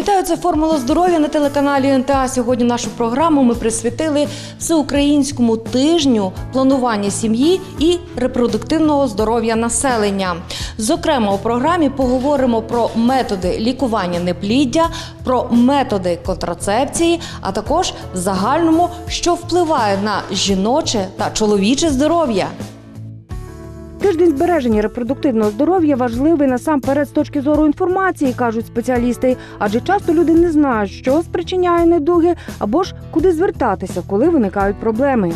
Вітаю, це формула здоров'я на телеканалі НТА. Сьогодні нашу програму ми присвятили всеукраїнському тижню планування сім'ї і репродуктивного здоров'я населення. Зокрема, у програмі поговоримо про методи лікування непліддя, про методи контрацепції, а також загальному, що впливає на жіноче та чоловіче здоров'я. Тиждень збереження репродуктивного здоров'я важливий насамперед з точки зору інформації, кажуть спеціалісти. Адже часто люди не знають, що спричиняє недуги або ж куди звертатися, коли виникають проблеми.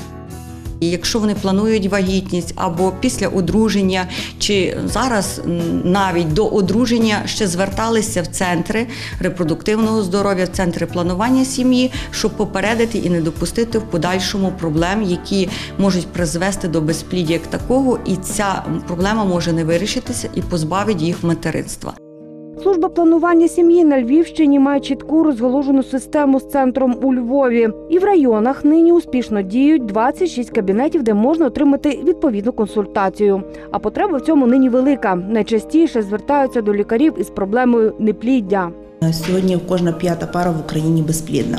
І якщо вони планують вагітність або після одруження, чи зараз навіть до одруження ще зверталися в центри репродуктивного здоров'я, в центри планування сім'ї, щоб попередити і не допустити в подальшому проблем, які можуть призвести до безпліддя як такого, і ця проблема може не вирішитися і позбавить їх материнства. Служба планування сім'ї на Львівщині має чітку розголожену систему з центром у Львові. І в районах нині успішно діють 26 кабінетів, де можна отримати відповідну консультацію. А потреба в цьому нині велика. Найчастіше звертаються до лікарів із проблемою непліддя. Сьогодні кожна п'ята пара в Україні безплідна.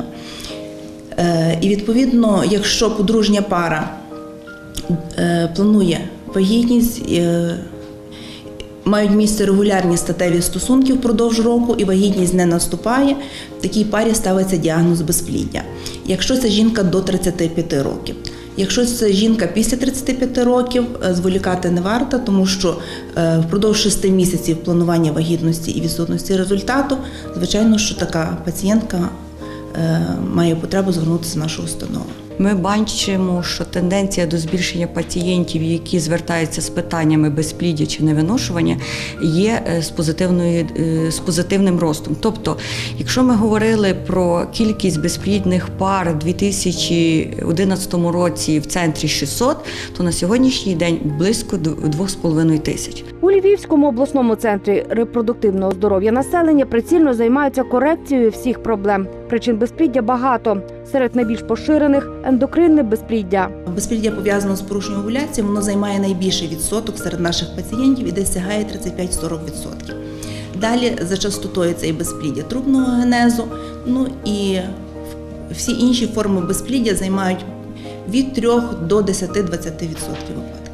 Е, І відповідно, якщо подружня пара е, планує вагітність, е, мають місце регулярні статеві стосунки впродовж року і вагітність не наступає, в такій парі ставиться діагноз безпліддя. Якщо це жінка до 35 років. Якщо це жінка після 35 років, е, зволікати не варто, тому що е, впродовж 6 місяців планування вагітності і відсутності результату, звичайно, що така пацієнтка е, має потребу звернутися в нашу установу. Ми бачимо, що тенденція до збільшення пацієнтів, які звертаються з питаннями безпліддя чи невиношування, є е, з е, з позитивним ростом. Тобто, якщо ми говорили про кількість безплідних пар у 2011 році в центрі 600, то на сьогоднішній день близько 2,5 тисяч. Львівському обласному центрі репродуктивного здоров'я населення прицільно займаються корекцією всіх проблем. Причин безпліддя багато. Серед найбільш поширених ендокринне безпліддя. Безпліддя пов'язано з порушенням овуляції, воно займає найбільший відсоток серед наших пацієнтів і десь сягає 35-40%. Далі за частотою це і безпліддя трубного генезу, ну і всі інші форми безпліддя займають від 3 до 10-20% випадків.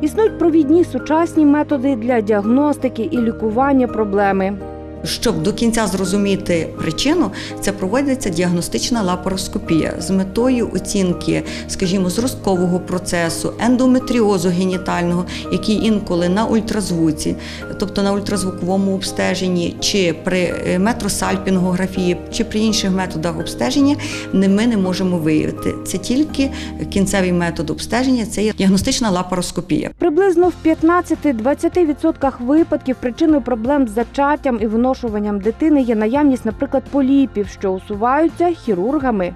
Існують провідні сучасні методи для діагностики і лікування проблеми. Щоб до кінця зрозуміти причину, це проводиться діагностична лапароскопія з метою оцінки, скажімо, зросткового процесу, ендометріозу генітального, який інколи на ультразвуці, тобто на ультразвуковому обстеженні, чи при е, метросальпінгографії, чи при інших методах обстеження, ми не можемо виявити. Це тільки кінцевий метод обстеження, це є діагностична лапароскопія. Приблизно в 15-20% випадків причиною проблем з зачаттям і виношуванням дитини є наявність, наприклад, поліпів, що усуваються хірургами.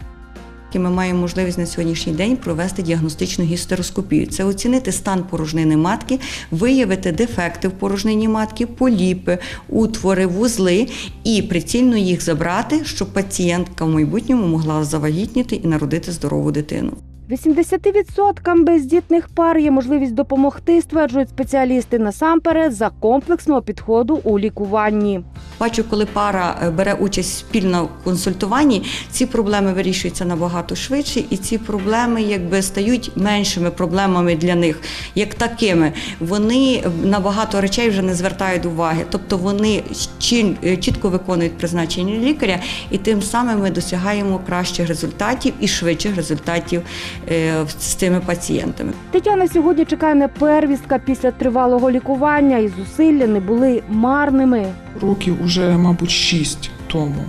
Ми маємо можливість на сьогоднішній день провести діагностичну гістероскопію. Це оцінити стан порожнини матки, виявити дефекти в порожнині матки, поліпи, утвори, вузли і прицільно їх забрати, щоб пацієнтка в майбутньому могла завагітніти і народити здорову дитину. 80% бездітних пар є можливість допомогти, стверджують спеціалісти насамперед за комплексного підходу у лікуванні. Бачу, коли пара е, бере участь спільно в консультуванні, ці проблеми вирішуються набагато швидше, і ці проблеми якби стають меншими проблемами для них, як такими. Вони на багато речей вже не звертають уваги, тобто вони е, чітко виконують призначення лікаря, і тим самим ми досягаємо кращих результатів і швидших результатів е, з цими пацієнтами. Тетяна сьогодні чекає на первістка після тривалого лікування, і зусилля не були марними. років уже, мабуть, шість тому.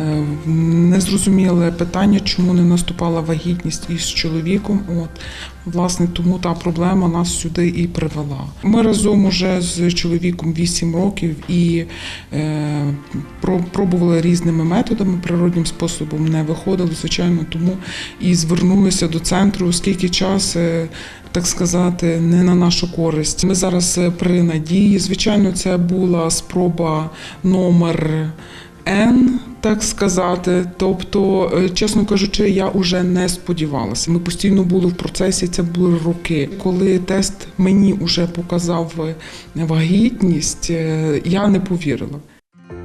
Е, Незрозуміле питання, чому не наступала вагітність із чоловіком. От власне тому та проблема нас сюди і привела. Ми разом уже з чоловіком 8 років і е, пробували різними методами, природнім способом не виходили, звичайно, тому і звернулися до центру, оскільки час. е, так сказати, не на нашу користь. Ми зараз е, при надії. Звичайно, це була спроба номер N, так сказати. Тобто, е, чесно кажучи, я вже не сподівалася. Ми постійно були в процесі, це були роки. Коли тест мені вже показав е, вагітність, е, я не повірила.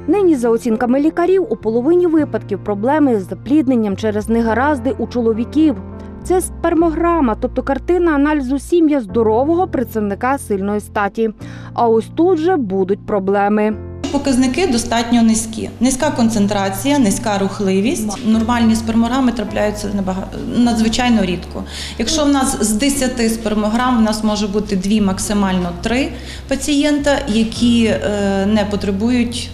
Нині, за оцінками лікарів, у половині випадків проблеми з заплідненням через негаразди у чоловіків. Це спермограма, тобто картина аналізу сім'я здорового представника сильної статі. А ось тут же будуть проблеми. Показники достатньо низькі. Низька концентрація, низька рухливість. Нормальні спермограми трапляються надзвичайно рідко. Якщо в нас з 10 спермограм, в нас може бути 2, максимально 3 пацієнта, які е, не потребують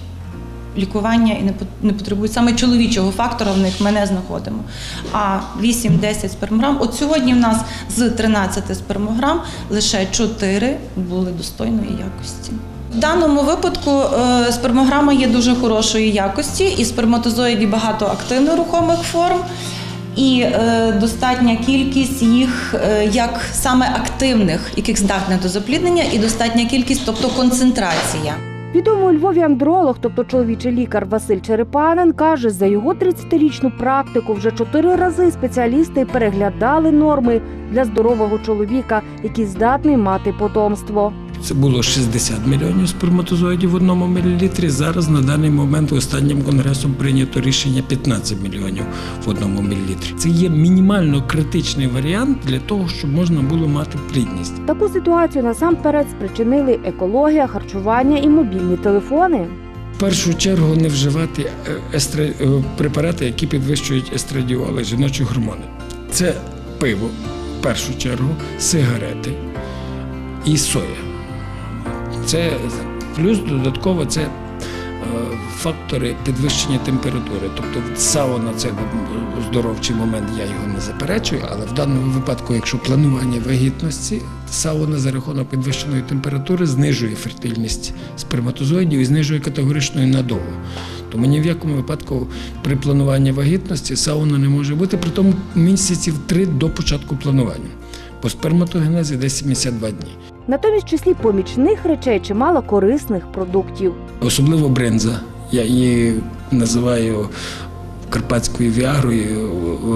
лікування і не потребують саме чоловічого фактора, в них ми не знаходимо. А 8-10 спермограм. От сьогодні в нас з 13 спермограм лише 4 були достойної якості. В даному випадку е, спермограма є дуже хорошої якості, і сперматозоїдів багато активно рухомих форм. І е, достатня кількість їх е, як саме активних, яких здатних до запліднення, і достатня кількість, тобто концентрація. Відомий у Львові андролог, тобто чоловічий лікар Василь Черепанин, каже, за його 30-річну практику вже чотири рази спеціалісти переглядали норми для здорового чоловіка, який здатний мати потомство. Це було 60 мільйонів сперматозоїдів в одному мілілітрі. Зараз на даний момент останнім конгресом прийнято рішення 15 мільйонів в одному мілілітрі. Це є мінімально критичний варіант для того, щоб можна було мати плідність. Таку ситуацію насамперед спричинили екологія, харчування і мобільні телефони. В першу чергу не вживати е, е, препарати, які підвищують естрадіоли, жіночі гормони. Це пиво, в першу чергу, сигарети і соя. Це плюс додатково це е, фактори підвищення температури. Тобто сауна це здоровчий момент, я його не заперечую, але в даному випадку, якщо планування вагітності, сауна за рахунок підвищеної температури знижує фертильність сперматозоїдів і знижує категоричну надову. Тому ні в якому випадку при плануванні вагітності сауна не може бути, при тому місяців три до початку планування. По сперматогенезі десь 72 дні. Натомість в числі помічних речей чимало корисних продуктів. Особливо бринза. Я її називаю карпатською віагрою.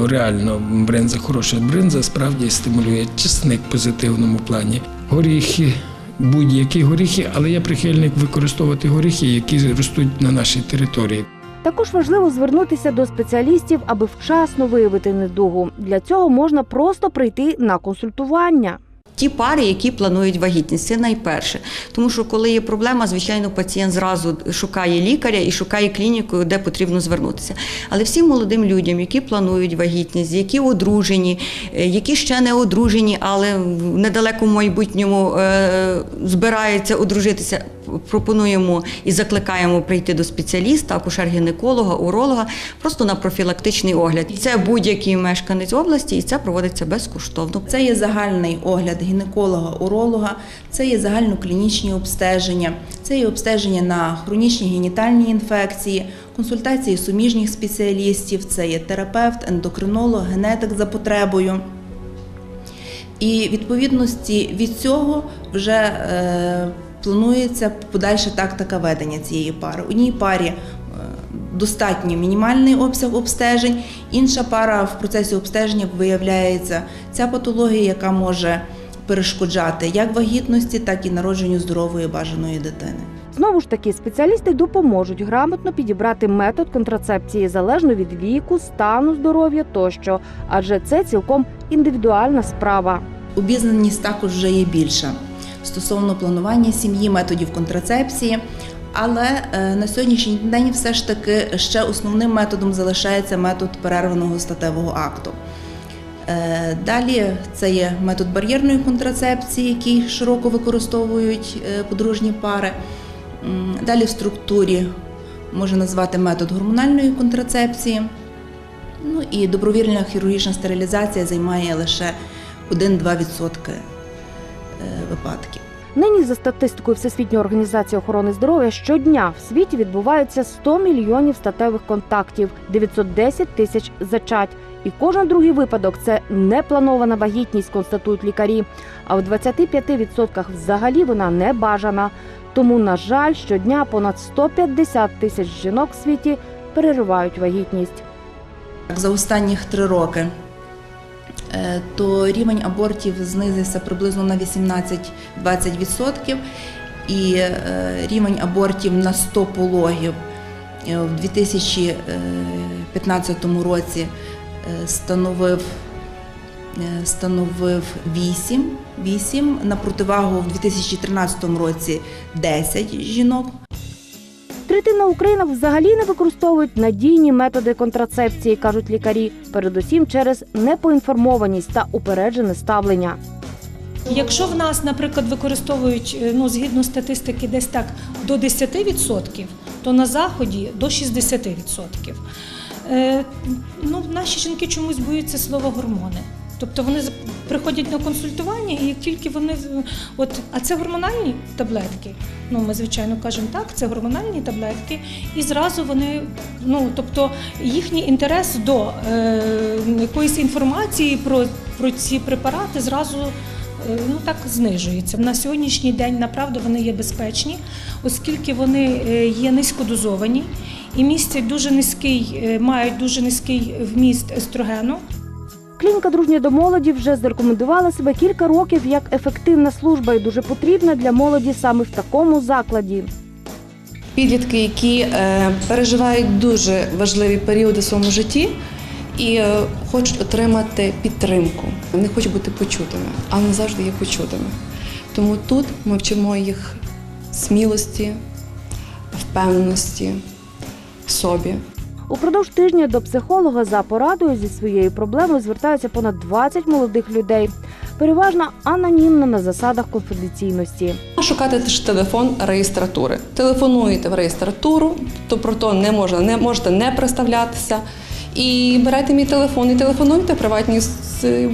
Реально, бринза хороша. Бринза справді стимулює чесник в позитивному плані. Горіхи, будь-які горіхи, але я прихильник використовувати горіхи, які ростуть на нашій території. Також важливо звернутися до спеціалістів, аби вчасно виявити недугу. Для цього можна просто прийти на консультування. Ті пари, які планують вагітність, це найперше. Тому що коли є проблема, звичайно, пацієнт зразу шукає лікаря і шукає клініку, де потрібно звернутися. Але всім молодим людям, які планують вагітність, які одружені, е, які ще не одружені, але в недалекому майбутньому е, збираються одружитися, пропонуємо і закликаємо прийти до спеціаліста, акушер-гінеколога, уролога, просто на профілактичний огляд. Це будь-який мешканець області, і це проводиться безкоштовно. Це є загальний огляд гінеколога, уролога, це є загальноклінічні обстеження, це є обстеження на хронічні генітальні інфекції, консультації суміжніх спеціалістів, це є терапевт, ендокринолог, генетик за потребою. І відповідності від цього вже е, планується подальша тактика ведення цієї пари. Одній парі е, достатньо мінімальний обсяг обстежень, інша пара в процесі обстеження виявляється ця патологія, яка може перешкоджати як вагітності, так і народженню здорової бажаної дитини. Знову ж таки, спеціалісти допоможуть грамотно підібрати метод контрацепції залежно від віку, стану здоров'я тощо, адже це цілком індивідуальна справа. Обізнаність також вже є більша стосовно планування сім'ї, методів контрацепції. Але е, на сьогоднішній день все ж таки ще основним методом залишається метод перерваного статевого акту. Е, Далі це є метод бар'єрної контрацепції, який широко використовують е, подружні пари. Далі в структурі можна назвати метод гормональної контрацепції. Ну і добровільна хірургічна стерилізація займає лише 1-2% е, випадків. Нині за статистикою Всесвітньої організації охорони здоров'я щодня в світі відбувається 100 мільйонів статевих контактів, 910 тисяч зачать. І кожен другий випадок це непланована вагітність, констатують лікарі. А в 25% взагалі вона не бажана. Тому, на жаль, щодня понад 150 тисяч жінок в світі переривають вагітність. За останніх три роки е, то рівень абортів знизився приблизно на 18-20%, і е, рівень абортів на 100 пологів е, в 2015 році становив, е, становив 8, 8, на противагу в 2013 році 10 жінок. Третина українок взагалі не використовують надійні методи контрацепції, кажуть лікарі, передусім через непоінформованість та упереджене ставлення. Якщо в нас, наприклад, використовують е, ну, згідно статистики десь так до 10%, то на заході до 60%. Е, ну, наші жінки чомусь боються слова гормони. Тобто вони приходять на консультування, і тільки вони от, а це гормональні таблетки. Ну, ми звичайно кажемо так, це гормональні таблетки, і зразу вони, ну тобто їхній інтерес до е, якоїсь інформації про, про ці препарати зразу е, ну так знижується. На сьогоднішній день направду вони є безпечні, оскільки вони е, є низькодозовані і містять дуже низький, е, мають дуже низький вміст естрогену. Клініка дружня до молоді вже зарекомендувала себе кілька років як ефективна служба і дуже потрібна для молоді саме в такому закладі. підлітки, які е, переживають дуже важливі періоди в своєму житті і е, хочуть отримати підтримку. Вони хочуть бути почутими, але не завжди є почутими. Тому тут ми вчимо їх смілості, впевненості собі. Упродовж тижня до психолога за порадою зі своєю проблемою звертаються понад 20 молодих людей, переважно анонімно на засадах конфіденційності. Шукати теж телефон реєстратури. Телефонуєте в реєстратуру, то про то не можна, не можете не представлятися. І берете мій телефон і телефонуйте приватні.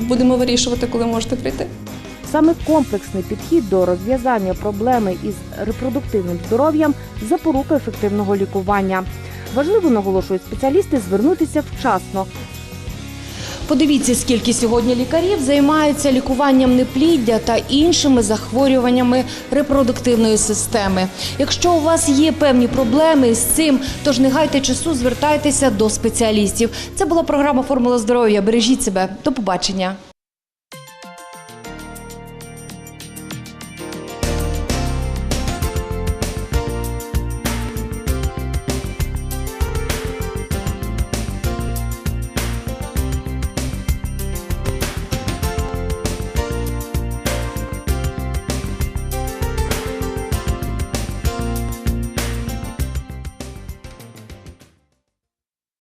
Будемо вирішувати, коли можете прийти. Саме комплексний підхід до розв'язання проблеми із репродуктивним здоров'ям запорука ефективного лікування. Важливо наголошують спеціалісти звернутися вчасно. Подивіться, скільки сьогодні лікарів займаються лікуванням непліддя та іншими захворюваннями репродуктивної системи. Якщо у вас є певні проблеми з цим, тож не гайте часу, звертайтеся до спеціалістів. Це була програма Формула здоров'я. Бережіть себе. До побачення.